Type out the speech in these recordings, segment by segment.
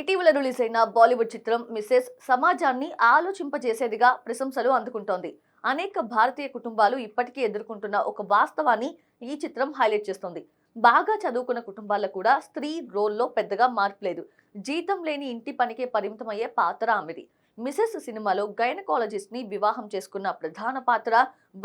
ఇటీవల రిలీజ్ అయిన బాలీవుడ్ చిత్రం మిస్సెస్ సమాజాన్ని ఆలోచింపజేసేదిగా ప్రశంసలు అందుకుంటోంది. అనేక భారతీయ కుటుంబాలు ఇప్పటికీ ఎదుర్కొంటున్న ఒక వాస్తవాన్ని ఈ చిత్రం హైలైట్ చేస్తోంది. బాగా చదువుకున్న కుటుంబాల్లో కూడా స్త్రీ రోల్లో పెద్దగా మార్పు లేదు. జీతం లేని ఇంటి పనికే పరిమితమయ్యే పాత్ర ఆమెది. మిసెస్ సినిమాలో గైనకాలజిస్ట్ని వివాహం చేసుకున్న ప్రధాన పాత్ర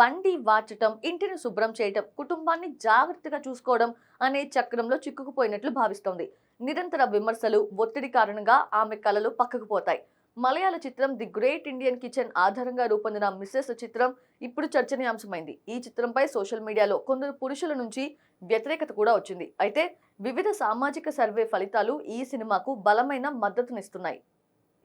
వండి వాచటం ఇంటిని శుభ్రం చేయటం కుటుంబాన్ని జాగ్రత్తగా చూసుకోవడం అనే చక్రంలో చిక్కుకుపోయినట్లు భావిస్తోంది. నిరంతర విమర్శలు ఒత్తిడి కారణంగా ఆమె కలలు పక్కకు పోతాయి. మలయాళ చిత్రం ది గ్రేట్ ఇండియన్ కిచెన్ ఆధారంగా రూపొందిన మిస్సెస్ చిత్రం ఇప్పుడు చర్చనీయాంశమైంది. ఈ చిత్రంపై సోషల్ మీడియాలో కొందరు పురుషుల నుంచి వ్యతిరేకత కూడా వచ్చింది. అయితే వివిధ సామాజిక సర్వే ఫలితాలు ఈ సినిమాకు బలమైన మద్దతునిస్తున్నాయి.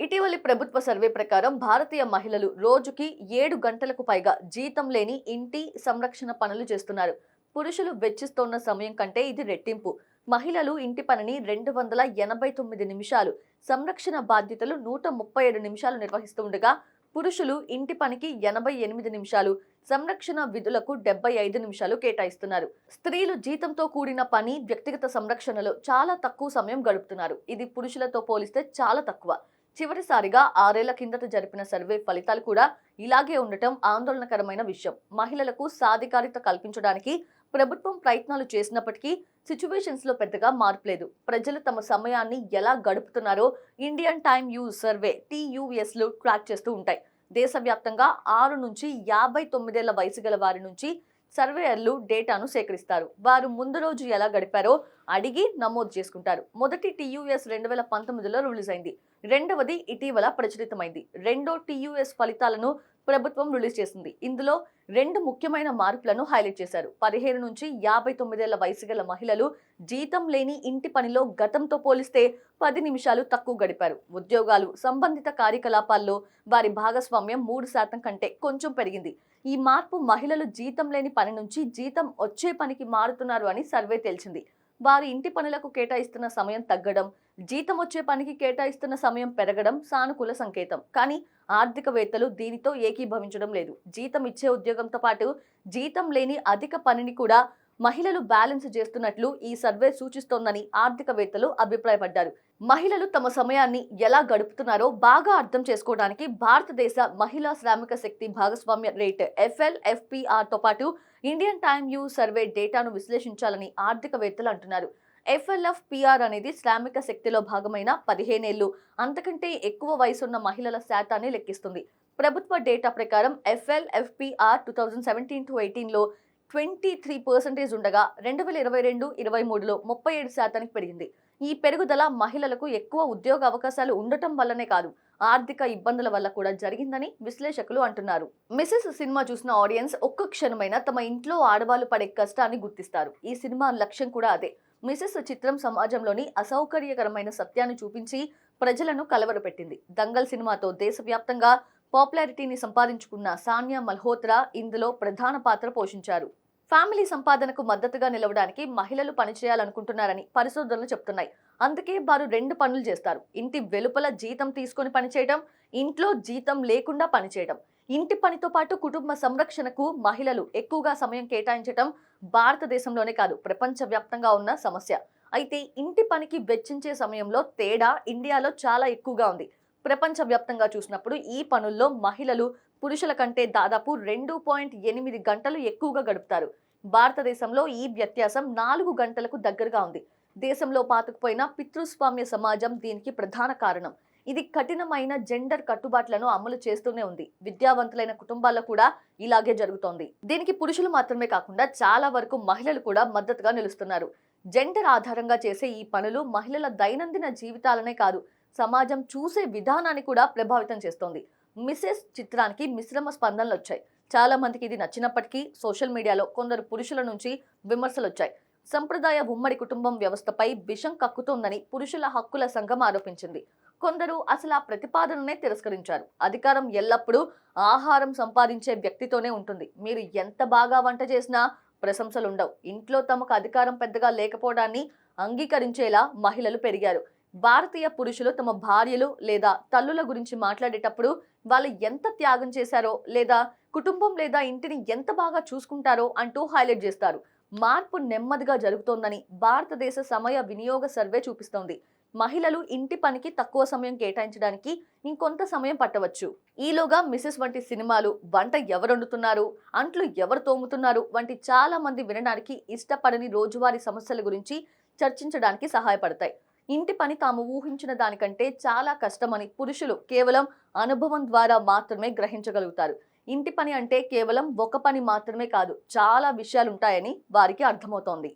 ఇటీవలి ప్రభుత్వ సర్వే ప్రకారం భారతీయ మహిళలు రోజుకి ఏడు గంటలకు పైగా జీతం లేని ఇంటి సంరక్షణ పనులు చేస్తున్నారు. పురుషులు వెచ్చిస్తోన్న సమయం కంటే ఇది రెట్టింపు. మహిళలు ఇంటి పనిని రెండు వందల ఎనభై తొమ్మిది నిమిషాలు సంరక్షణ బాధ్యతలు నూట ముప్పై ఏడు నిమిషాలు నిర్వహిస్తుండగా పురుషులు ఇంటి పనికి ఎనభై ఎనిమిది నిమిషాలు సంరక్షణ విధులకు డెబ్బై ఐదు నిమిషాలు కేటాయిస్తున్నారు. స్త్రీలు జీతంతో కూడిన పని వ్యక్తిగత సంరక్షణలో చాలా తక్కువ సమయం గడుపుతున్నారు. ఇది పురుషులతో పోలిస్తే చాలా తక్కువ. చివరిసారిగా ఆరేళ్ళ కిందట జరిపిన సర్వే ఫలితాలు కూడా ఇలాగే ఉండటం ఆందోళనకరమైన విషయం. మహిళలకు సాధికారిత కల్పించడానికి ప్రభుత్వం ప్రయత్నాలు చేసినప్పటికీ సిచ్యువేషన్స్లో పెద్దగా మార్పు లేదు. ప్రజలు తమ సమయాన్ని ఎలా గడుపుతున్నారో ఇండియన్ టైమ్ యూజ్ సర్వే టీయూఎస్లు ట్రాక్ చేస్తూ ఉంటాయి. దేశవ్యాప్తంగా ఆరు నుంచి యాభై తొమ్మిదేళ్ళ వయసు గల వారి నుంచి సర్వేయర్లు డేటాను సేకరిస్తారు. వారు ముందు రోజు ఎలా గడిపారో అడిగి నమోదు చేసుకుంటారు. మొదటి టీయూఎస్ రెండు వేల పంతొమ్మిదిలో రిలీజ్ అయింది. రెండవది ఇటీవల ప్రచురితమైంది. రెండో టీయూఎస్ ఫలితాలను ప్రభుత్వం రిలీజ్ చేసింది. ఇందులో రెండు ముఖ్యమైన మార్పులను హైలైట్ చేశారు. పదిహేను నుంచి యాభై తొమ్మిదేళ్ళ వయసు గల మహిళలు జీతం లేని ఇంటి పనిలో గతంతో పోలిస్తే పది నిమిషాలు తక్కువ గడిపారు. ఉద్యోగాలు సంబంధిత కార్యకలాపాల్లో వారి భాగస్వామ్యం మూడు శాతం కంటే కొంచెం పెరిగింది. ఈ మార్పు మహిళలు జీతం లేని పని నుంచి జీతం వచ్చే పనికి మారుతున్నారు అని సర్వే తేల్చింది. వారి ఇంటి పనులకు కేటాయిస్తున్న సమయం తగ్గడం జీతం వచ్చే పనికి కేటాయిస్తున్న సమయం పెరగడం సానుకూల సంకేతం. కానీ ఆర్థికవేత్తలు దీనితో ఏకీభవించడం లేదు. జీతం ఇచ్చే ఉద్యోగంతో పాటు జీతం లేని అధిక పనిని కూడా మహిళలు బ్యాలెన్స్ చేస్తున్నట్లు ఈ సర్వే సూచిస్తోందని ఆర్థికవేత్తలు అభిప్రాయపడ్డారు. మహిళలు తమ సమయాన్ని ఎలా గడుపుతున్నారో బాగా అర్థం చేసుకోవడానికి భారతదేశ మహిళా శ్రామిక శక్తి భాగస్వామ్య రేట్ ఎఫ్ఎల్ ఎఫ్పిఆర్తో పాటు ఇండియన్ టైమ్ యూ సర్వే డేటాను విశ్లేషించాలని ఆర్థికవేత్తలు అంటున్నారు. ఎఫ్ఎల్ఎఫ్ పిఆర్ అనేది శ్రామిక శక్తిలో భాగమైన పదిహేనేళ్ళు అంతకంటే ఎక్కువ వయసున్న మహిళల శాతాన్ని లెక్కిస్తుంది. ప్రభుత్వ డేటా ప్రకారం FLFPR two thousand seventeen to ఎయిటీన్లో ట్వంటీ త్రీ పర్సెంటేజ్ ఉండగా రెండు వేల ఇరవై రెండు ఇరవై మూడులో ముప్పై ఏడు శాతానికి పెరిగింది. ఈ పెరుగుదల మహిళలకు ఎక్కువ ఉద్యోగ అవకాశాలు ఉండటం వల్లనే కాదు ఆర్థిక ఇబ్బందుల వల్ల కూడా జరిగిందని విశ్లేషకులు అంటున్నారు. మిసెస్ సినిమా చూసిన ఆడియన్స్ ఒక్క క్షణమైనా తమ ఇంట్లో ఆడవాళ్ళు పడే కష్టాన్ని గుర్తిస్తారు. ఈ సినిమా లక్ష్యం కూడా అదే. మిసెస్ చిత్రం సమాజంలోని అసౌకర్యకరమైన సత్యాన్ని చూపించి ప్రజలను కలవరపెట్టింది. దంగల్ సినిమాతో దేశవ్యాప్తంగా పాపులారిటీని సంపాదించుకున్న సానియా మల్హోత్రా ఇందులో ప్రధాన పాత్ర పోషించారు. ఫ్యామిలీ సంపాదనకు మద్దతుగా నిలవడానికి మహిళలు పనిచేయాలనుకుంటున్నారని పరిశోధనలు చెప్తున్నాయి. అందుకే వారు రెండు పనులు చేస్తారు. ఇంటి వెలుపల జీతం తీసుకొని పనిచేయడం ఇంట్లో జీతం లేకుండా పనిచేయడం. ఇంటి పనితో పాటు కుటుంబ సంరక్షణకు మహిళలు ఎక్కువగా సమయం కేటాయించడం భారతదేశంలోనే కాదు ప్రపంచవ్యాప్తంగా ఉన్న సమస్య. అయితే ఇంటి పనికి వెచ్చించే సమయంలో తేడా ఇండియాలో చాలా ఎక్కువగా ఉంది. ప్రపంచవ్యాప్తంగా చూసినప్పుడు ఈ పనుల్లో మహిళలు పురుషుల కంటే దాదాపు రెండు పాయింట్ ఎనిమిది గంటలు ఎక్కువగా గడుపుతారు. భారతదేశంలో ఈ వ్యత్యాసం నాలుగు గంటలకు దగ్గరగా ఉంది. దేశంలో పాతుకుపోయిన పితృస్వామ్య సమాజం దీనికి ప్రధాన కారణం. ఇది కఠినమైన జెండర్ కట్టుబాట్లను అమలు చేస్తూనే ఉంది. విద్యావంతులైన కుటుంబాల్లో కూడా ఇలాగే జరుగుతోంది. దీనికి పురుషులు మాత్రమే కాకుండా చాలా వరకు మహిళలు కూడా మద్దతుగా నిలుస్తున్నారు. జెండర్ ఆధారంగా చేసే ఈ పనులు మహిళల దైనందిన జీవితాలనే కాదు సమాజం చూసే విధానాన్ని కూడా ప్రభావితం చేస్తోంది. మిసెస్ చిత్రానికి మిశ్రమ స్పందనలు వచ్చాయి చాలా మందికి ఇది నచ్చినప్పటికీ సోషల్ మీడియాలో కొందరు పురుషుల నుంచి విమర్శలు వచ్చాయి సంప్రదాయ ఉమ్మడి కుటుంబం వ్యవస్థపై విషం కక్కుతోందని పురుషుల హక్కుల సంఘం ఆరోపించింది. కొందరు అసలు ఆ ప్రతిపాదననే తిరస్కరించారు. అధికారం ఎల్లప్పుడూ ఆహారం సంపాదించే వ్యక్తితోనే ఉంటుంది. మీరు ఎంత బాగా వంట చేసినా ప్రశంసలు ఉండవు ఇంట్లో తమకు అధికారం పెద్దగా లేకపోవడాన్ని అంగీకరించేలా మహిళలు పెరిగారు. భారతీయ పురుషులు తమ భార్యలు లేదా తల్లుల గురించి మాట్లాడేటప్పుడు వాళ్ళు ఎంత త్యాగం చేశారో లేదా కుటుంబం లేదా ఇంటిని ఎంత బాగా చూసుకుంటారో అంటూ హైలైట్ చేస్తారు. మార్పు నెమ్మదిగా జరుగుతోందని భారతదేశ సమయ వినియోగ సర్వే చూపిస్తోంది. మహిళలు ఇంటి పనికి తక్కువ సమయం కేటాయించడానికి ఇంకొంత సమయం పట్టవచ్చు. ఈలోగా మిసెస్ వంటి సినిమాలు వంట ఎవరు వండుతున్నారు అంట్లు ఎవరు తోముతున్నారు వంటి చాలా మంది వినడానికి ఇష్టపడని రోజువారీ సమస్యల గురించి చర్చించడానికి సహాయపడతాయి. ఇంటి పని తాము ఊహించిన దానికంటే చాలా కష్టమని పురుషులు కేవలం అనుభవం ద్వారా మాత్రమే గ్రహించగలుగుతారు. ఇంటి పని అంటే కేవలం ఒక పని మాత్రమే కాదు చాలా విషయాలుంటాయని వారికి అర్థమవుతోంది.